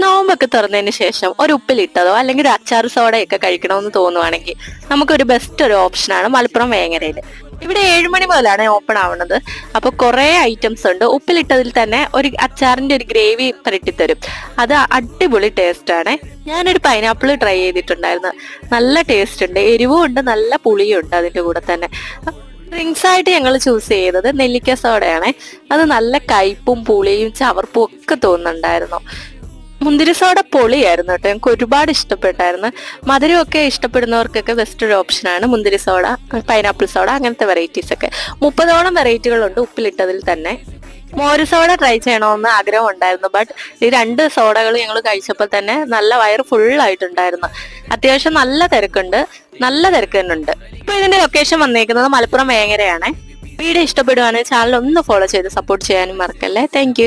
നോമ്പൊക്കെ തുറന്നതിന് ശേഷം ഒരു ഉപ്പിലിട്ടതോ അല്ലെങ്കിൽ ഒരു അച്ചാർ സോഡയൊക്കെ കഴിക്കണമെന്ന് തോന്നുവാണെങ്കിൽ നമുക്കൊരു ബെസ്റ്റ് ഒരു ഓപ്ഷനാണ് മലപ്പുറം വേങ്ങരയിൽ ഇവിടെ ഏഴുമണി മുതലാണ് ഓപ്പൺ ആവുന്നത്. അപ്പൊ കുറെ ഐറ്റംസ് ഉണ്ട്. ഉപ്പിലിട്ടതിൽ തന്നെ ഒരു അച്ചാറിന്റെ ഒരു ഗ്രേവി പുരട്ടിത്തരും. അത് അടിപൊളി ടേസ്റ്റ് ആണ്. ഞാനൊരു പൈനാപ്പിൾ ട്രൈ ചെയ്തിട്ടുണ്ടായിരുന്നു. നല്ല ടേസ്റ്റ് ഉണ്ട്. എരിവും ഉണ്ട്. നല്ല പുളിയും ഉണ്ട് അതിന്റെ കൂടെ തന്നെ. ഡ്രിങ്ക്സ് ആയിട്ട് ഞങ്ങൾ ചൂസ് ചെയ്തത് നെല്ലിക്ക സോഡയാണ്. അത് നല്ല കയ്പും പുളിയും ചവർപ്പും ഒക്കെ തോന്നുന്നുണ്ടായിരുന്നു. മുന്തിരി സോഡ പൊളിയായിരുന്നു കേട്ടോ. ഞങ്ങൾക്ക് ഒരുപാട് ഇഷ്ടപ്പെട്ടായിരുന്നു. മധുരമൊക്കെ ഇഷ്ടപ്പെടുന്നവർക്കൊക്കെ ബെസ്റ്റ് ഒരു ഓപ്ഷനാണ് മുന്തിരി സോഡ പൈനാപ്പിൾ സോഡ അങ്ങനത്തെ വെറൈറ്റീസ് ഒക്കെ. മുപ്പതോളം വെറൈറ്റികളുണ്ട് ഉപ്പിലിട്ടതിൽ തന്നെ. മോര് സോഡ ട്രൈ ചെയ്യണമെന്ന് ആഗ്രഹം ഉണ്ടായിരുന്നു. ബട്ട് ഈ രണ്ട് സോഡകൾ ഞങ്ങൾ കഴിച്ചപ്പോൾ തന്നെ നല്ല വയറ് ഫുൾ ആയിട്ടുണ്ടായിരുന്നു. അത്യാവശ്യം നല്ല തിരക്കുണ്ട്. നല്ല തിരക്ക് തന്നെ ഉണ്ട്. ഇപ്പൊ ഇതിന്റെ ലൊക്കേഷൻ വന്നേക്കുന്നത് മലപ്പുറം വേങ്ങരയാണ് വീഡിയോ ഇഷ്ടപ്പെടുവാണെങ്കിൽ ചാനൽ ഒന്ന് ഫോളോ ചെയ്ത് സപ്പോർട്ട് ചെയ്യാനും മറക്കല്ലേ. താങ്ക്